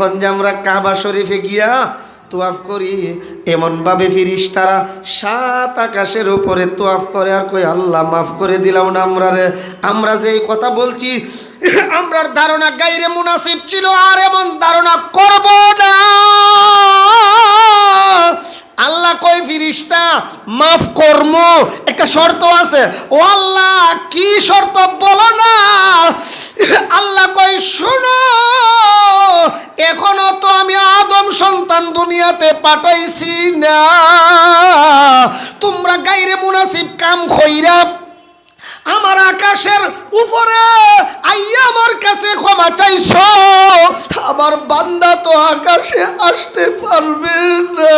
এখন যে আমরা কাবা শরীফে গিয়া তোয়াফ করি এমনভাবে ফিরিস তারা সাত আকাশের উপরে তোয়াফ করে আর কই, আল্লাহ মাফ করে দিলাম না আমরা রে। আমরা যে এই কথা বলছি, আমরার ধারণা গাইরে মুনাসিব ছিল, আর এমন ধারণা করব না। আল্লাহ কই ফিরিস্তা, মাফ কর্ম, একটা শর্ত আছে। ও আল্লাহ, কি শর্ত? বলো না। আল্লাহ কই শুনো, এখনও তো আমি আদম সন্তান দুনিয়াতে পাঠাইছি না। তোমরা গাইরে মুনাসিব কাম খইরা আমার আকাশের উপরে আইয়া আমার কাছে ক্ষমা চাইছো। আমার বান্দা তো আকাশে আসতে পারবে না।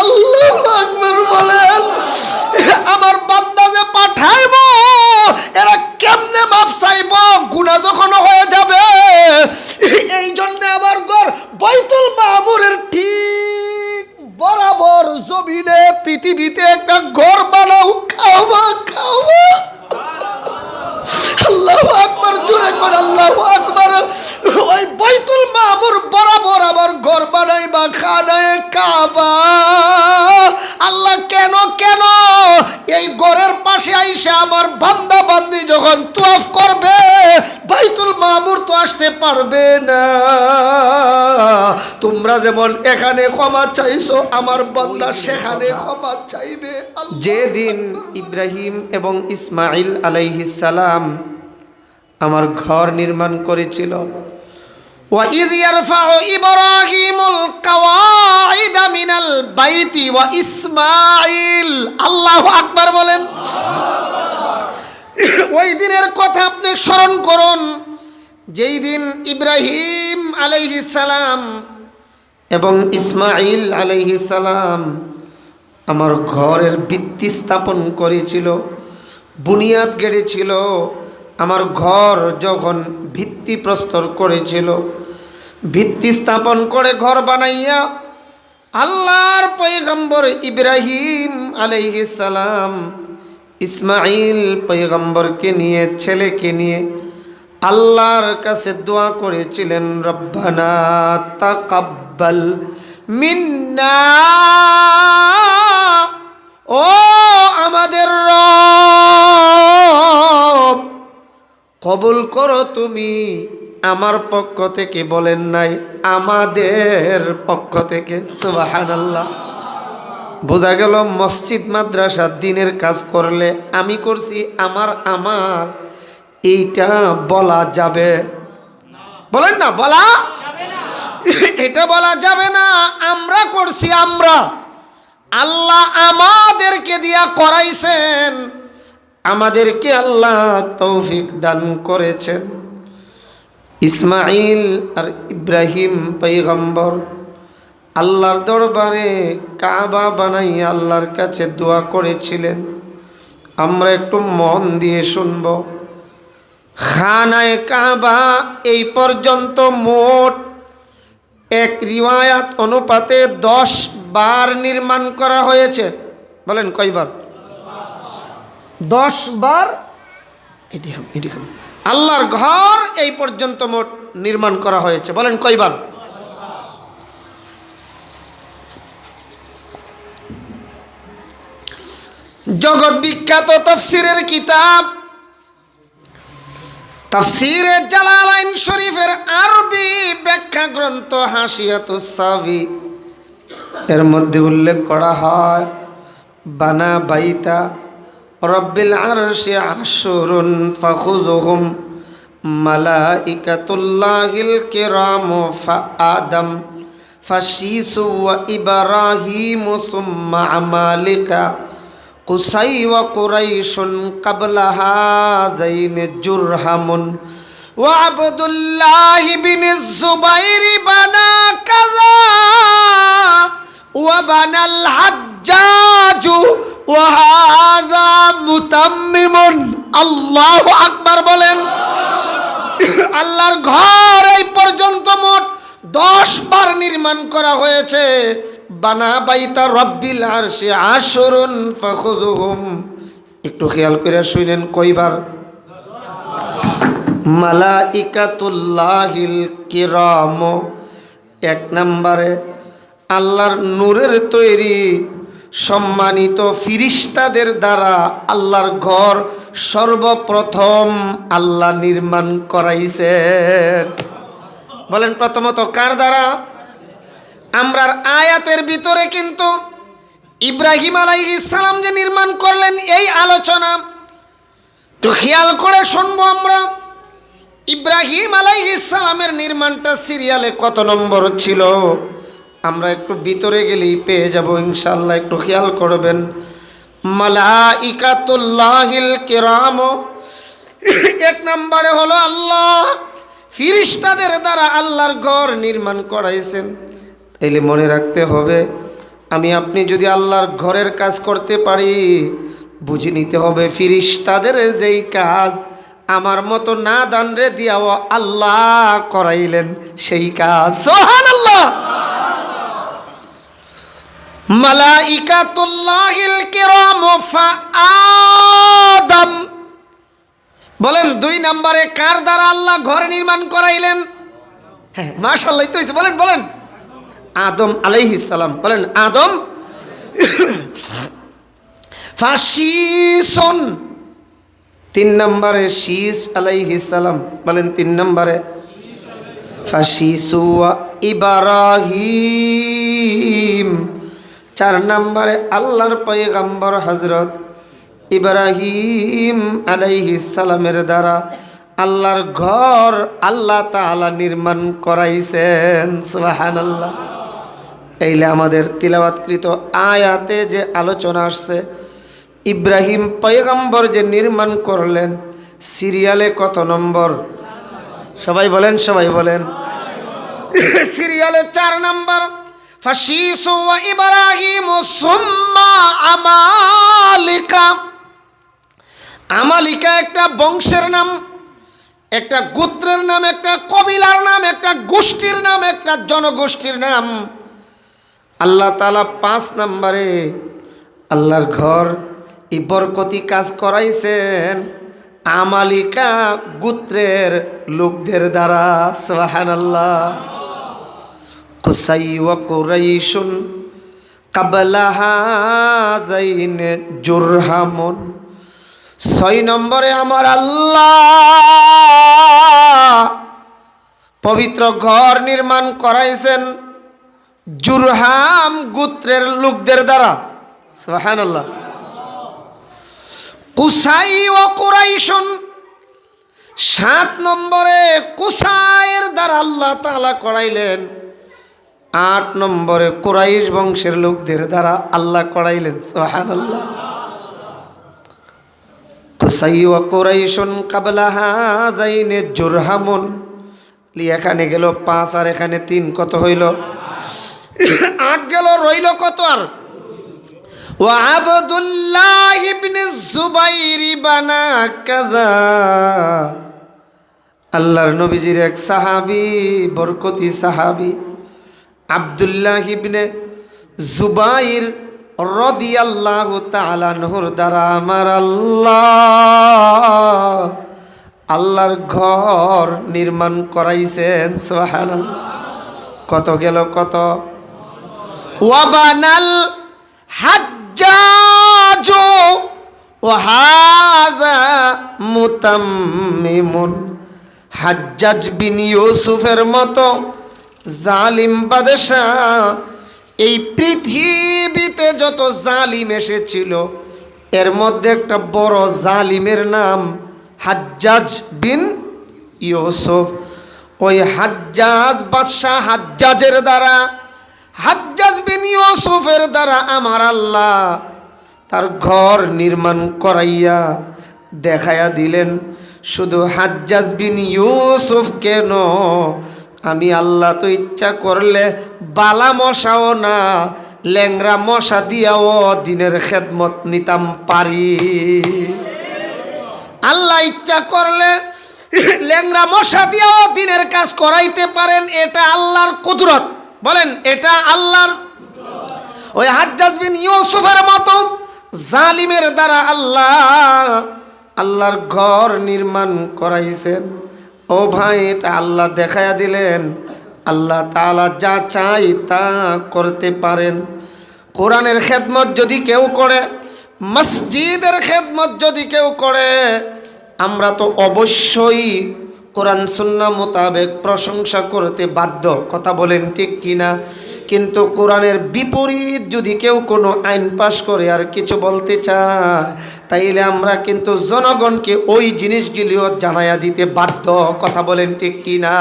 আল্লাহ আকবর বলেন, আমার বান্দা যে পাঠাইব, এরা কেমনে মাপ চাইব? গুণা যখন হয়ে যাবে এই জন্য আমার ঘর বৈতুল মামুরের ঠিক বরাবর জমিনে পৃথিবীতে একটা ঘর বানাও, খাওয়া খাওয়া। আকবার জোরে কর আল্লাহ আকবার। ওই বাইতুল মামুর বরাবর আমার ঘর বানাইবা খানায় কাবা। আল্লাহ কেন কেন? এই ঘরের পাশে আইসা আমার বান্দা বান্দি যখন তোয়াফ করবে বাইতুল মামুর তো আসতে পারবে না। তোমরা যেমন এখানে ক্ষমা চাইছো আমার বান্দা সেখানে ক্ষমা চাইবে। যেদিন ইব্রাহিম এবং ইসমাইল আলাইহিসালাম আমার ঘর নির্মাণ করেছিল وَإِذْ يَرْفَعُ إِبْرَاهِيمُ الْقَوَاعِدَ مِنَ الْبَيْتِ وَإِسْمَاعِيل আল্লাহু আকবার বলেন ওই দিনের কথা আপনি স্মরণ করুন যেই দিন ইব্রাহিম আলাইহিস সালাম এবং ইসমাইল আলাইহিস সালাম আমার ঘরের ভিত্তি স্থাপন করেছিল বুনিয়াদ গেড়েছিল আমার ঘর যখন ভিত্তি প্রস্তর করেছিল ভিত্তি স্থাপন করে ঘর বানাইয়া আল্লাহর পৈগম্বর ইব্রাহিম সালাম ইসমাইল পৈগম্বরকে নিয়ে, ছেলেকে নিয়ে আল্লাহর কাছে দোয়া করেছিলেন, রব্বানা তাকাব্বাল মিন্না। ও আমাদের কবুল করো তুমি। আমার পক্ষ থেকে বলেন নাই, আমাদের পক্ষ থেকে। আল্লাহ বোঝা গেল মসজিদ, মাদ্রাসা, দিনের কাজ করলে আমি করছি, আমার আমার। এইটা বলা যাবে। বলেন না, বলা? এটা বলা যাবে না, আমরা করছি, আমরা। আল্লাহ আমাদেরকে দিয়া করাইছেন আমাদেরকে আল্লাহ তৌফিক দান করেছেন। ইসমাইল আর ইব্রাহিম পৈগম্বর আল্লাহর দরবারে কাবা বানাই আল্লাহর কাছে দোয়া করেছিলেন। আমরা একটু মন দিয়ে শুনব। খানায় কাবা এই পর্যন্ত মোট এক রিওয়ায়াত অনুপাতে দশ বার নির্মাণ করা হয়েছে। বলেন কয়বার? দশ বার এটি এটি। আল্লাহর ঘর এই পর্যন্ত মোট নির্মাণ করা হয়েছে। বলেন কয়বার? জগৎ বিখ্যাত তফসিরের কিতাব, তাফসিরে জালালাইন শরীফের আরবি ব্যাখ্যা গ্রন্থ হাসিয়াতুসাবি এর মধ্যে উল্লেখ করা হয়, বানা বাইতা রব্বিল আরশি আশুরুন ফাখুযুহুম মালাইকাতুল্লাহিল কিরাম ফাআদম ফাশিসু ওয়া ইব্রাহিম সুম্মা আমালিকা কুসাই ওয়া কুরাইশুন কাবলা হাযাইন জুরহামুন ওয়া আবদুল্লাহ বিন যুবাইর বানা কাযা ওয়া বানাল হাজ্জাজু ওয়া হাযা মুতাম্মিমুন। আল্লাহু আকবার বলেন। আল্লাহর ঘর এই পর্যন্ত মোট দশ বার নির্মাণ করা হয়েছে। বানা বাইতা রব্বিল আরশে আশরুন ফাখুযুহুম। একটু খেয়াল করে শুনেন কয়বার। মালাইকাতুল্লাহিল কিরাম। এক নম্বরে, আল্লাহর নূরের তৈরি সম্মানিত ফিরিস্তাদের দ্বারা আল্লাহর ঘর সর্বপ্রথম আল্লাহ নির্মাণ করাইছেন। বলেন প্রথমত কার দ্বারা? আমরার আয়াতের ভিতরে কিন্তু ইব্রাহিম আলাইহিস সালাম যে নির্মাণ করলেন এই আলোচনা। তো খেয়াল করে শুনব আমরা, ইব্রাহিম আলাইহিস সালামের নির্মাণটা সিরিয়ালে কত নম্বর ছিল? আমরা একটু ভিতরে গেলেই পেয়ে যাব ইনশাল্লাহ একটু খেয়াল করবেন। মালাইকাতুল্লাহিল কিরাম। এক নম্বরে হলো আল্লাহ, ফিরিস্তাদের দ্বারা আল্লাহর ঘর নির্মাণ করাইছেন। তাইলে মনে রাখতে হবে, আমি আপনি যদি আল্লাহর ঘরের কাজ করতে পারি, বুঝে নিতে হবে ফিরিস্তাদের যেই কাজ, আমার মতো না দান রে দিয়াও আল্লাহ করাইলেন সেই কাজ সোহান আল্লাহ মালাইকাতুল্লাহিল কিরাম আদম বলেন, দুই নম্বরে কার দ্বারা আল্লাহ ঘর নির্মাণ করাইলেন? হ্যাঁ মাশাল্লাহ তো বলেন বলেন। আদম আলাইহিস সালাম, বলেন, আদম ফাশিসন। তিন নম্বরে শীষ আলাইহিস বলেন, তিন নম্বরে ফাশিসু ইব্রাহিম। চার নম্বরে আল্লাহর পয়গম্বর হজরত ইব্রাহিম সালামের দ্বারা আল্লাহর ঘর আল্লাহ তাআলা নির্মাণ করাইছেন। সুবহানাল্লাহ। এইলে আমাদের তিলাবাতকৃত আয়াতে যে আলোচনা আসছে, ইব্রাহিম পয়গম্বর যে নির্মাণ করলেন, সিরিয়ালে কত নম্বর? সবাই বলেন সবাই বলেন। সিরিয়ালে চার নম্বর। ওয়া ইব্রাহিম সুম্মা আমালিকা। আমালিকা একটা বংশের নাম, একটা গোত্রের নাম, একটা কবিলার নাম, একটা গোষ্ঠীর নাম, একটা জনগোষ্ঠীর নাম। আল্লাহ তালা পাঁচ নম্বরে আল্লাহর ঘর, এই বরকতি কাজ করাইছেন আমালিকা গোত্রের লোকদের দ্বারা সোহান আল্লাহ কুসাই ওয়া কুরাইশুন কাবলাহাদাইন জুরহামুন ছয় নম্বরে আমার আল্লাহ পবিত্র ঘর নির্মাণ করাইছেন জুরহাম গোত্রের লোকদের দ্বারা। সোহান আল্লাহ কুসাই ও কুরাইশন সাত নম্বরে কুসাইয়ের দ্বারা আল্লাহ তাআলা করাইলেন। আট নম্বরে কোরাইশ বংশের লোকদের দ্বারা আল্লাহ করাইলেন সোহান আল্লাহ কুসাই ও কুরাইশন কাবলা হাজাইনে জুরহামুন। এখানে গেল পাঁচ আর এখানে তিন, কত হইল? আট গেল, রইল কত আর? ও আবদুল্লাহ ইবনে জুবাইর বানা কাজা আল্লাহর নবীজির এক সাহাবি, বরকতি সাহাবি আবদুল্লাহ ইবনে জুবাইর রদিয়াল্লাহু তাআলা নহর দ্বারা আমার আল্লাহ আল্লাহর ঘর নির্মাণ করাইছেন, সুবহানাল্লাহ। কত গেল কত? ওয়াবানাল হাজ্জাজ ও হাযা মুতাম্মিমুন। হাজ্জাজ বিন ইউসুফের মতো জালিম বাদশাহ, এই পৃথিবীতে যত জালিম এসেছিল, এর মধ্যে একটা বড় জালিমের নাম হাজ্জাজ বিন ইউসুফ। ওই হাজ্জাজ বাদশাহ হাজ্জাজের দ্বারা, হাজ্জাজ বিন ইউসুফের দ্বারা আমার আল্লাহ তার ঘর নির্মাণ করাইয়া দেখাইয়া দিলেন, শুধু হাজ্জাজ বিন ইউসুফ কেন? আমি আল্লাহ তো ইচ্ছা করলে বালা মশাও না ল্যাংরা মশা দিয়াও দিনের খেদমত নিতাম পারি। আল্লাহ ইচ্ছা করলে ল্যাংরা মশা দিয়াও দিনের কাজ করাইতে পারেন, এটা আল্লাহর কুদরত। বলেন, এটা আল্লাহর ওই হাজ্জাজ ইউসুফের মতো জালিমের দ্বারা আল্লাহ আল্লাহর ঘর নির্মাণ করাইছেন। ও ভাই, এটা আল্লাহ দেখায়া দিলেন। আল্লাহ তালা যা চাই তা করতে পারেন। কোরআনের খেদমত যদি কেউ করে, মসজিদের খেদমত যদি কেউ করে, আমরা তো অবশ্যই কোরআন সুন্না মোতাবেক প্রশংসা করতে বাধ্য। কথা বলেন ঠিক কিনা? কিন্তু কোরআনের বিপরীত যদি কেউ কোনো আইন পাশ করে আর কিছু বলতে চায়, তাইলে আমরা কিন্তু জনগণকে ওই জিনিসগুলিও জানাইয়া দিতে বাধ্য। কথা বলেন ঠিক কিনা?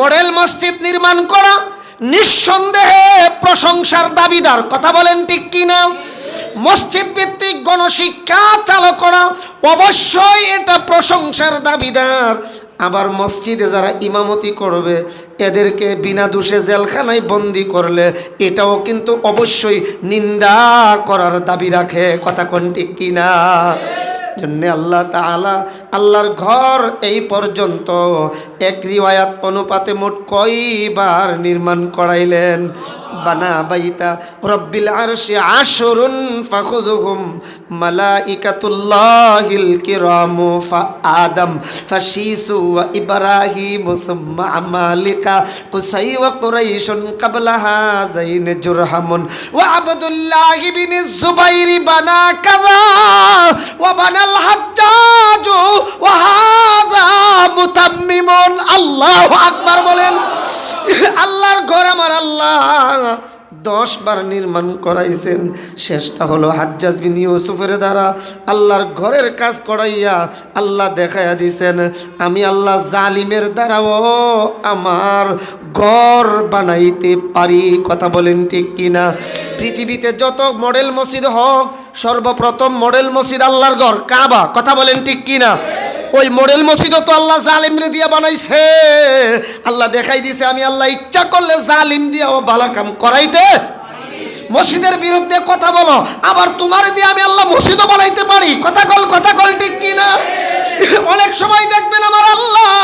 মডেল মসজিদ নির্মাণ করা নিঃসন্দেহে প্রশংসার দাবিদার। কথা বলেন ঠিক কিনা? মসজিদ ভিত্তিক গণশিক্ষা চালু করা অবশ্যই এটা প্রশংসার দাবিদার। আবার মসজিদে যারা ইমামতি করবে, এদেরকে বিনা দোষে জেলখানায় বন্দি করলে এটাও কিন্তু অবশ্যই নিন্দা করার দাবি রাখে। কথা কোনটি কিনা? জন্যে আল্লাহ তাআলা আল্লাহর ঘর এই পর্যন্ত এক রিওয়ায়াত অনুপাতে মোট কয়বার নির্মাণ করাইলেন? বানা বাইতা রব্বিল আরশি আশরুন ফাখুযুহুম মালাইকাতুল্লাহিল কিরামু ফা আদম ফাশিসু ওয়া ইব্রাহিম সুম্মা আমালিকা কুসাই ওয়া কুরাইশুন ক্বাবলা হাযাইন জুরহামুন। ওয়া আবদুল্লাহ বিন জুবাইর বানা কাযা, ওয়া আল্লাহু আকবার বলেন, আল্লাহর ঘর আমার আল্লাহ। দশ বার নির্মাণ করাইছেন। শেষটা হলো হাজ্জাজ বিন ইউসুফের দ্বারা। আল্লাহর ঘরের কাজ করাইয়া আল্লাহ দেখাইয়া দিছেন, আমি আল্লাহ জালিমের দ্বারাও আমার ঘর বানাইতে পারি। কথা বলেন ঠিক কিনা? পৃথিবীতে যত মডেল মসজিদ হোক সর্বপ্রথম মডেল মসজিদ আল্লাহর ঘর। কাবা, কথা বলেন ঠিক কিনা? ওই মডেল মসজিদও তো আল্লাহ জালিমরে দিয়া বানাইছে। আল্লাহ দেখাই দিছে, আমি আল্লাহ ইচ্ছা করলে জালিম দিয়া ও ভালো কাম করাইতে মসজিদের বিরুদ্ধে কথা বলো। আবার তোমার দিয়ে আমি আল্লাহ মসজিদও বানাইতে পারি। কথা কল কথা কল ঠিক কিনা? অনেক সময় দেখবেন আমার আল্লাহ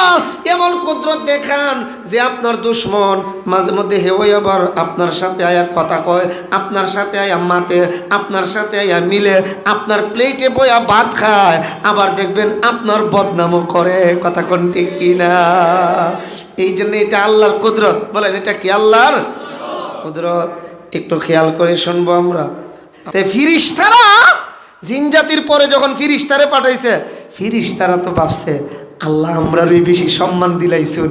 এমন কুদরত দেখান যে আপনার দুশ্মন মাঝে মধ্যে হেওই আবার আপনার সাথে আয়া কথা কয়, আপনার সাথে আয়া মাতে, আপনার সাথে আয়া মিলে, আপনার প্লেটে বইয়া ভাত খায়, আবার দেখবেন আপনার বদনামও করে। কথা কোন ঠিক কিনা? এই জন্য এটা আল্লাহর কুদরত। বলেন, এটা কি আল্লাহর কুদরত? একটু খেয়াল করে শুনব আমরা। তে ফিরিস্তারা, জিন জাতির পরে যখন ফিরিস্তারে পাঠাইছে, ফিরিস্তারা তো ভাবছে, আল্লাহ আমরারই বেশি সম্মান দিলাইছুন।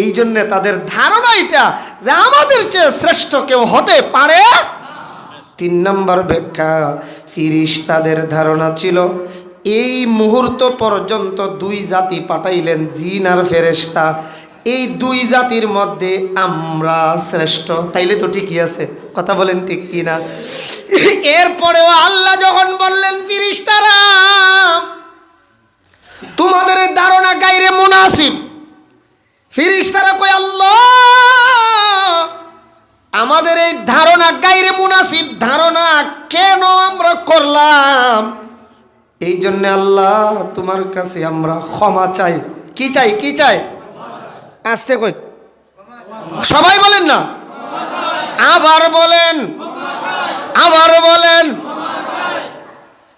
এই জন্যে তাদের ধারণা এটা যে আমাদের চেয়ে শ্রেষ্ঠ কেউ হতে পারে। তিন নম্বর ব্যাখ্যা, ফিরিস্তাদের ধারণা ছিল, এই মুহূর্ত পর্যন্ত দুই জাতি পাঠাইলেন জিন আর ফেরেস্তা এই দুই জাতির মধ্যে আমরা শ্রেষ্ঠ। তাইলে তো ঠিকই আছে। কথা বলেন ঠিক কিনা? এরপরেও আল্লাহ যখন বললেন, ফিরিস্তারা, তোমাদের ধারণা গাইরে মুনাসিব। ফিরিস্তারা কই আল্লাহ, আমাদের এই ধারণা গাইরে মুনাসিব। ধারণা কেন আমরা করলাম? এই জন্য আল্লাহ তোমার কাছে আমরা ক্ষমা চাই। কি চাই? কি চাই? আসতে কই? সবাই বলেন না। আবার বলেন আবার বলেন।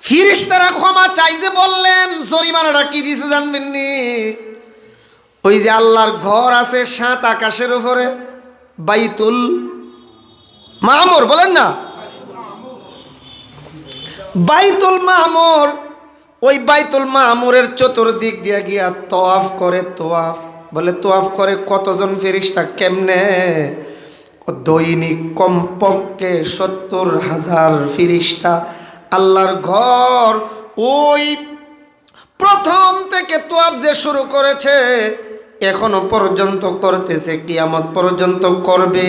ফিরিস তারা ক্ষমা চাই যে বললেন, জরিমানাটা কি দিছে জানবেন নি? ওই যে আল্লাহর ঘর আছে সাত আকাশের উপরে, বাইতুল মামুর, বলেন না? বাইতুল মামুর, ওই বাইতুল মামুরের চতুর্দিক দিয়ে গিয়া তোয়াফ করে তোয়াফ বলে তোয়াফ করে কতজন ফেরিস্তা, কেমনে? দৈনিক কমপক্ষে সত্তর হাজার ফিরিস্তা। আল্লাহর ঘর ওই প্রথম থেকে তোয়াফ যে শুরু করেছে, এখনও পর্যন্ত করতেছে, কিয়ামত পর্যন্ত করবে।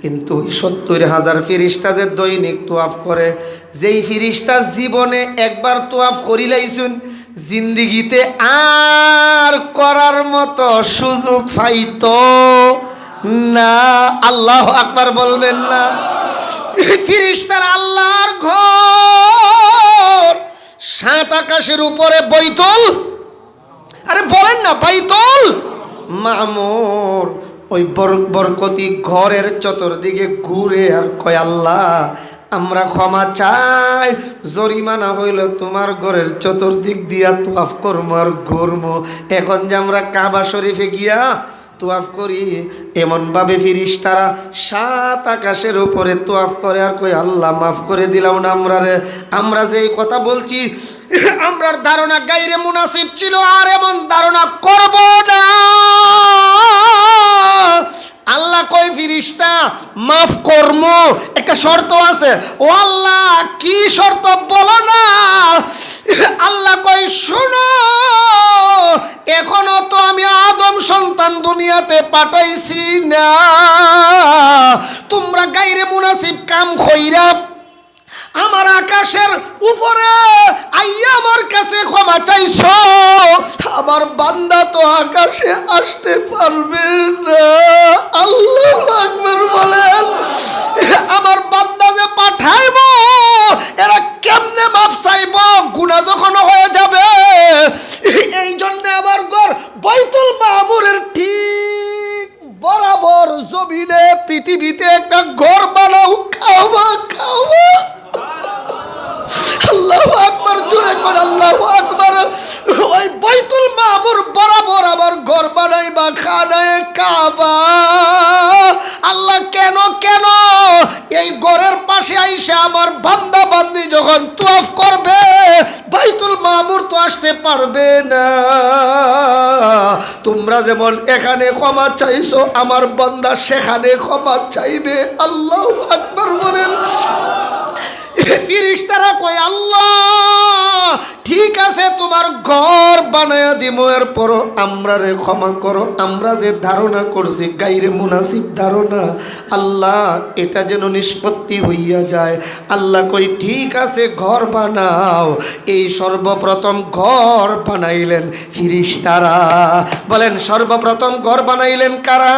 কিন্তু ওই সত্তর হাজার ফিরিস্তা যে দৈনিক তোয়াফ করে, যেই ফিরিস্তা জীবনে একবার তোয়াফ করিলাইছুন, জিন্দিগিতে আর করার মতো সুযোগ পাইতো। না, আল্লাহ আকবার বলবেন না। ফিরিস্তার আল্লাহর ঘর, সাত আকাশের উপরে বৈতল। আরে বলেন না বাইতল মামুর, ওই বর- বরকতি ঘরের চতুর্দিকে ঘুরে আর কয়, আল্লাহ, আমরা ক্ষমা চাই। জরিমানা হইল তোমার ঘরের চতুর্দিক দিয়া, তোয়াফ করব আর ঘুরবো এখন যে আমরা কাবা শরীফে গিয়া তোয়াফ করি। এমনভাবে ফিরিস তারা সাত আকাশের উপরে তোয়াফ করে আর কই আল্লাহ মাফ করে দিলাম না আমরা রে। আমরা যে এই কথা বলছি, আমরার ধারণা গাইরে মুনাসিব ছিল আর এমন ধারণা করব না। আল্লাহ কই ফিরিস্তা, মাফ কর্ম। একটা শর্ত আছে। ও আল্লাহ, কি শর্ত বলো না? আল্লাহ কই শুনো, এখনও তো আমি আদম সন্তান দুনিয়াতে পাঠাইছি না। তোমরা গাইরে মুনাসিব কাম খইরা আমার আকাশের উপরে আইয়া আমার কাছে ক্ষমা চাইছ। আমার বান্দা তো আকাশে আসতে পারবে না। আল্লাহ আকবার বলেন। আমার বান্দা যে পাঠাইব, এরা কেমনে মাপ চাইব? গুণা যখন হয়ে যাবে এই জন্য আমার ঘর বৈতুল মামুরের ঠিক বরাবর জমিনে পৃথিবীতে একটা ঘর বানাও, খাওয়া খাওয়া। আল্লাহ আকবার, জোরে কর, আল্লাহ আকবার। ওই বৈতুল মামুর বরাবর আবার ঘর বানাইবা খানায় কাবা। আল্লাহ, কেন কেন? এই ঘরের পাশে আইসা আমার বান্দা বান্দি যখন তোয়াফ করবে, বাইতুল মামুর তো আসতে পারবে না। তোমরা যেমন এখানে ক্ষমা চাইছো আমার বন্দা সেখানে ক্ষমা চাইবে। আল্লাহ আকবর বলেন। ফিরিস্তারা কয়, আল্লাহ, ঠিক আছে, তোমার ঘর বানায় দিব এরপর আমরা রে ক্ষমা করো, আমরা যে ধারণা করছি, গাইরে মুনাসিব ধারণা, আল্লাহ, এটা যেন নিষ্পত্তি হইয়া যায়। আল্লাহ কই ঠিক আছে, ঘর বানাও। এই সর্বপ্রথম ঘর বানাইলেন ফিরিস্তারা। বলেন, সর্বপ্রথম ঘর বানাইলেন কারা?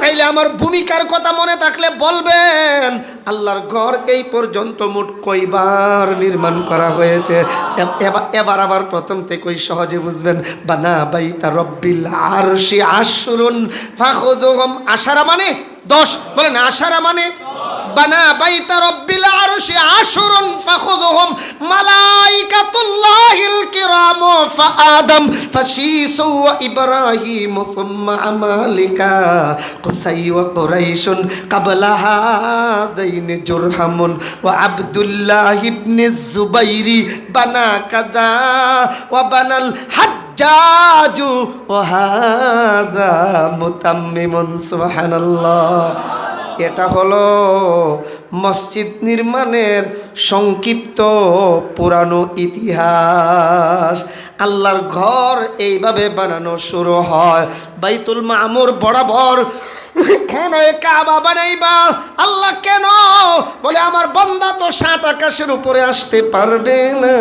তাইলে আমার ভূমিকার কথা মনে থাকলে বলবেন, আল্লাহর ঘর এই পর্যন্ত মোট কইবার নির্মাণ করা হয়েছে? এব- এবার আবার প্রথম থেকেই সহজে বুঝবেন বা বানা বাইতা রব্বিল আর সে আশরুন ফাঁকুম আশারা মানে দশ, বলেন আশারা মানে বানা বাইতা রব্বিল আরশি ফাখুদুহুম মালাইকাতুল্লাহিল কিরাম ফাআদম ফাশিস ওয়া ইব্রাহিম সুম্মা আমালিকা কুসাই ওয়া কুরাইশুন কাবলা হাযাইন ওয়া আব্দুল্লাহ ইবনে জুবাইরি বানা কাদা ওয়া বানাল হাজ্জাজু ওয়া হাযা মুতাম্মিমুন, সুবহানাল্লাহ। এটা হলো মসজিদ নির্মাণের সংক্ষিপ্ত পুরানো ইতিহাস। আল্লাহর ঘর এইভাবে বানানো শুরু হয়। বাইতুল মামুর বরাবর কেন এ কাবা বানাইবা? আল্লাহ কেন? বলে, আমার বান্দা তো সাত আকাশের উপরে আসতে পারবে না।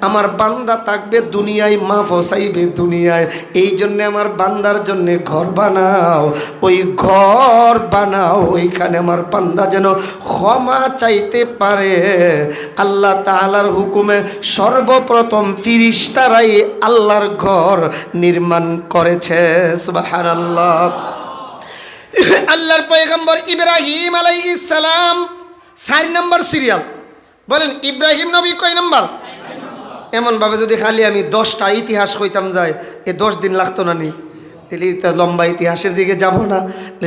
আমার বান্দা থাকবে দুনিয়ায় মা ফসাইবে দুনিয়ায়। এই জন্য আমার বান্দার জন্য ঘর বানাও। ওই ঘর বানাও, ওইখানে আমার বান্দা যেন ক্ষমা চাইতে পারে। আল্লাহ তাআলার হুকুমে সর্বপ্রথম ফিরিস্তারাই আল্লাহর ঘর নির্মাণ করেছে। সুবহানাল্লাহ। আল্লাহর পয়গম্বর ইব্রাহিম আলাইহিস সালাম, চার নম্বর সিরিয়াল। বলেন, ইব্রাহিম নবী কয় নম্বর? এমনভাবে যদি খালি আমি দশটা ইতিহাস কইতাম যায়, এ দশ দিন লাগতো না নি? তাহলে লম্বা ইতিহাসের দিকে যাব না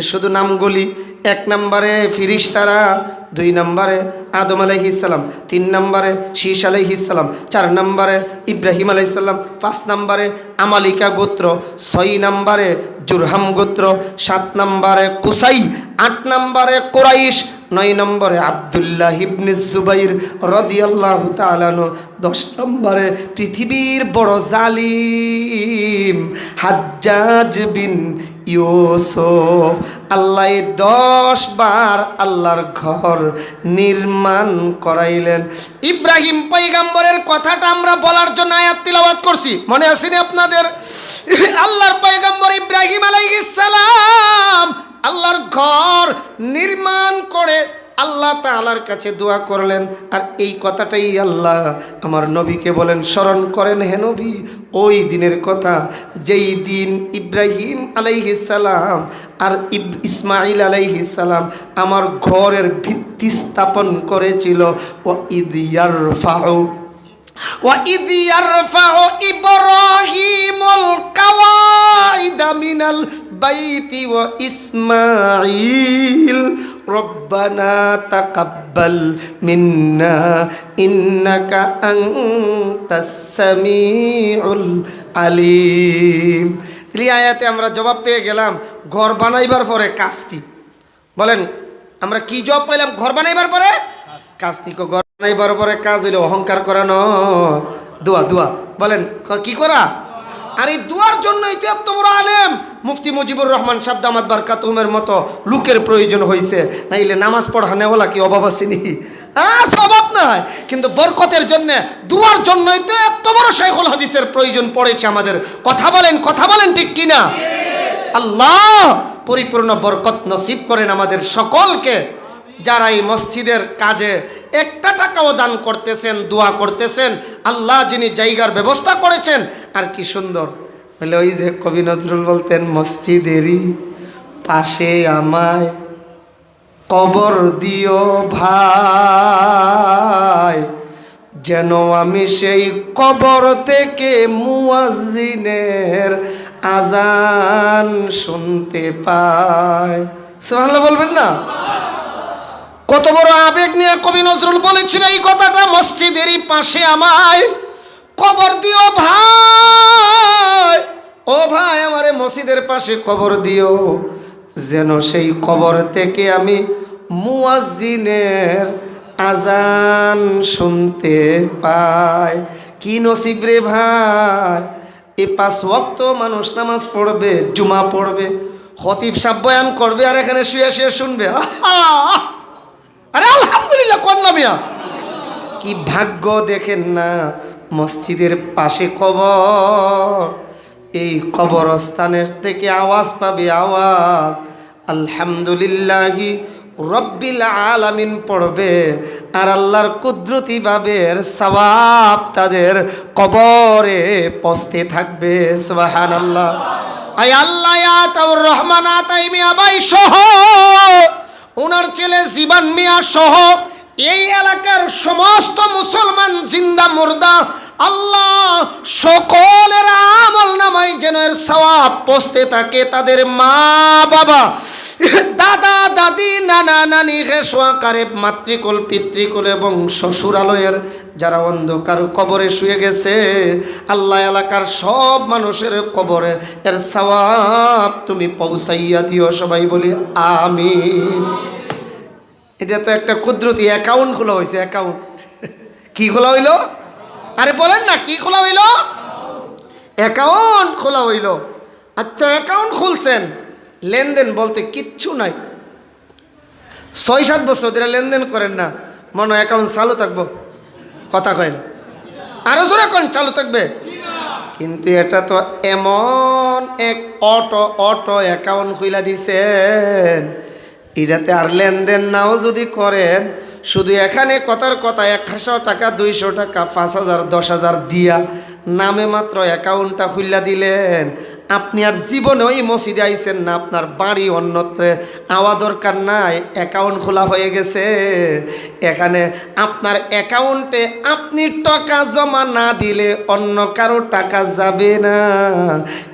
শুধু নাম নামগুলি এক নম্বরে ফিরিস্তারা, দুই নম্বরে আদম আলাইহিসাল্লাম তিন নম্বরে শীষ আলাইহিসাল্লাম চার নম্বরে ইব্রাহিম আলাইসাল্লাম পাঁচ নম্বরে আমালিকা গোত্র, ছয় নম্বরে জুরহাম গোত্র, সাত নম্বরে কুসাই, আট নম্বরে কোরাইশ নয় নম্বরে আবদুল্লাহ ইবনে জুবাইর রদিয়াল্লাহ তালানো দশ নম্বরে পৃথিবীর বড় জালিম হাজ্জাজ বিন ইউসুফ। আল্লাহ দশ বার আল্লাহর ঘর নির্মাণ করাইলেন। ইব্রাহিম পৈগাম্বরের কথাটা আমরা বলার জন্য আয়াত তিলাবাত করছি। মনে আসেনি আপনাদের? আল্লাহর পয়গম্বর ইব্রাহিম আলাইহিস সালাম আল্লাহর ঘর নির্মাণ করে আল্লাহ তাআলার কাছে দোয়া করলেন আর এই কথাটাই আল্লাহ আমার নবীকে বলেন স্মরণ করেন হে নবী ওই দিনের কথা যেই দিন ইব্রাহিম আলাইহিসালাম আর ইব ইসমাইল আলাইহিসালাম আমার ঘরের ভিত্তি স্থাপন করেছিল ও ইদিয়ার ফাউ وإذ يرفع إبراهيم القواعد من বাইতি ওয়া ইসমাঈল, রব্বানা তাকাব্বাল মিন্না, ইন্নাকা আনতাস সামিউল আলিম। এই আয়াতে আমরা জবাব পেয়ে গেলাম, ঘর বানাইবার পরে কাজ কি? বলেন, আমরা কি জব পাইলাম, ঘর বানাইবার পরে? কাজ কি? ঘর বানাইবার পরে কাজ হইলে অহংকার করা নয়। দোয়া দোয়া। বলেন কি করা? আর এই দোয়ার জন্যই তো এত বড় আলেম। মুফতি মুজিবুর রহমান শাব্দামাদ বারকাতুমের মতো লোকের প্রয়োজন হয়েছে নাইলে নামাজ পড়া নেওয়ালা কি অভাব আসেনি হ্যাঁ অভাব নয় কিন্তু বরকতের জন্য দুয়ার জন্যই তো এত বড় শেখুল হাদিসের প্রয়োজন পড়েছে আমাদের। কথা বলেন কথা বলেন ঠিক কিনা? আল্লাহ পরিপূর্ণ বরকত নসিব করেন আমাদের সকলকে। যারা এই মসজিদের কাজে একটা টাকাও দান করতেছেন, দোয়া করতেছেন, আল্লাহ যিনি জায়গার ব্যবস্থা করেছেন, আর কি সুন্দর। বলে ওই যে কবি নজরুল বলতেন, মসজিদেরই পাশে আমায় কবর দিও ভাই। যেন আমি সেই কবর থেকে মুয়াজ্জিনের আজান শুনতে পাই। সুবহানাল্লাহ বলবেন না? কত বড় আবেগ নিয়ে কবি নজরুল বলেছিল এই কথাটা মসজিদেরই পাশে আমায় কবর দিও ভাই। ও ভাই, আমারে মসজিদের পাশে কবর দিও, যেন সেই কবর থেকে আমি মুয়াজ্জিনের আজান শুনতে পাই। কি নসিব রে ভাই এই পাঁচ ওয়াক্ত মানুষ নামাজ পড়বে, জুমা পড়বে, খতিব সাব বয়ান করবে, আর এখানে শুয়ে শুয়ে শুনবে। আহা! আরে আলহামদুলিল্লাহ কন্যা মিয়া। কি ভাগ্য দেখেন না, মসজিদের পাশে কবর। এই কবরস্থানের থেকে আওয়াজ পাবে আওয়াজ। আলহামদুলিল্লাহি রব্বিল আলামিন পড়বে, আর আল্লাহর কুদরতি বাবের সবাব তাদের কবরে পস্তে থাকবে সুবাহান আল্লাহ আই আল্লাহ, আতাউর রহমান, আতাই মিয়া বাই সহ। ওনার ছেলে জীবন মিয়া সহ এই এলাকার সমস্ত মুসলমান জিন্দা মুর্দা আল্লাহ সকলের আমল নামাই যেন এর সওয়াব থাকে তাদের মা বাবা দাদা, দাদি, নানা, নানি হেসোয়াকারে মাতৃকুল, পিতৃকুল এবং শ্বশুরালয়ের যারা অন্ধকার কবরে শুয়ে গেছে, আল্লাহ এলাকার সব মানুষের কবরে এর সওয়াব তুমি পৌঁছাইয়া দিও সবাই বলি আমি এটা তো একটা কুদরতি অ্যাকাউন্ট খোলা হয়েছে অ্যাকাউন্ট কি খোলা হইল? আরে বলেন না, কি খোলা হইল? অ্যাকাউন্ট খোলা হইল। আচ্ছা অ্যাকাউন্ট খুলছেন। লেনদেন বলতে কিচ্ছু নাই। ছয় সাত বছর ধরে লেনদেন করেন না। মনে অ্যাকাউন্ট চালু থাকব। কথা কয় না। আরও জোরে কোন, চালু থাকবে। কিন্তু এটা তো এমন এক অটো অটো অ্যাকাউন্ট খুইলা দিছেন। এটাতে আর লেনদেন নাও যদি করেন, শুধু এখানে কথার কথা, একশো টাকা, দুইশো টাকা, পাঁচ হাজার, দশ হাজার দিয়া নামে মাত্র অ্যাকাউন্টটা খুললা দিলেন। আপনি আর জীবনে ওই মসজিদে আইছেন না, আপনার বাড়ি অন্যত্রে। আওয়া দরকার নাই, অ্যাকাউন্ট খোলা হয়ে গেছে। এখানে আপনার অ্যাকাউন্টে আপনি টাকা জমা না দিলে অন্য কারও টাকা যাবে না।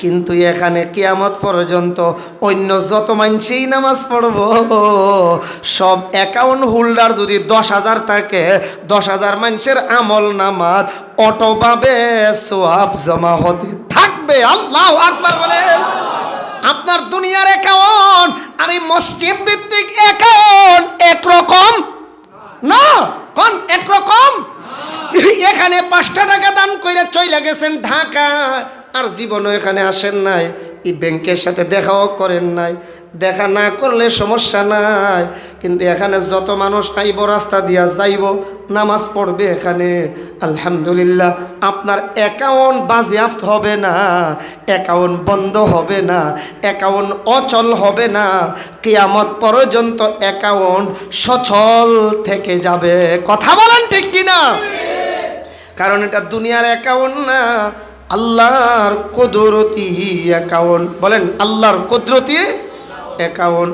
কিন্তু এখানে কেয়ামত পর্যন্ত অন্য যত মানুষই নামাজ পড়ব, সব অ্যাকাউন্ট হোল্ডার যদি দশ হাজার থাকে, দশ হাজার মানুষের আমল নামাজ অটোভাবে সোয়াব জমা হতে থাকবে। আল্লাহ আকবার বলেন, আপনার দুনিয়ার অ্যাকাউন্ট আর এই মসজিদ ভিত্তিক অ্যাকাউন্ট একরকম? না, কোন একরকম? এখানে পাঁচটা টাকা দান করে চলে গেছেন ঢাকা, আর জীবনও এখানে আসেন নাই, এই ব্যাংকের সাথে দেখাও করেন নাই। দেখা না করলে সমস্যা নাই। কিন্তু এখানে যত মানুষ আইব, রাস্তা দিয়া যাইব, নামাজ পড়বে এখানে। আলহামদুলিল্লাহ, আপনার অ্যাকাউন্ট বাজেয়াপ্ত হবে না, অ্যাকাউন্ট বন্ধ হবে না, অ্যাকাউন্ট অচল হবে না। কেয়ামত পর্যন্ত অ্যাকাউন্ট সচল থেকে যাবে। কথা বলেন ঠিক কিনা? কারণ এটা দুনিয়ার অ্যাকাউন্ট না, আল্লাহর কুদরতি অ্যাকাউন্ট। বলেন, আল্লাহর কুদরতি অ্যাকাউন্ট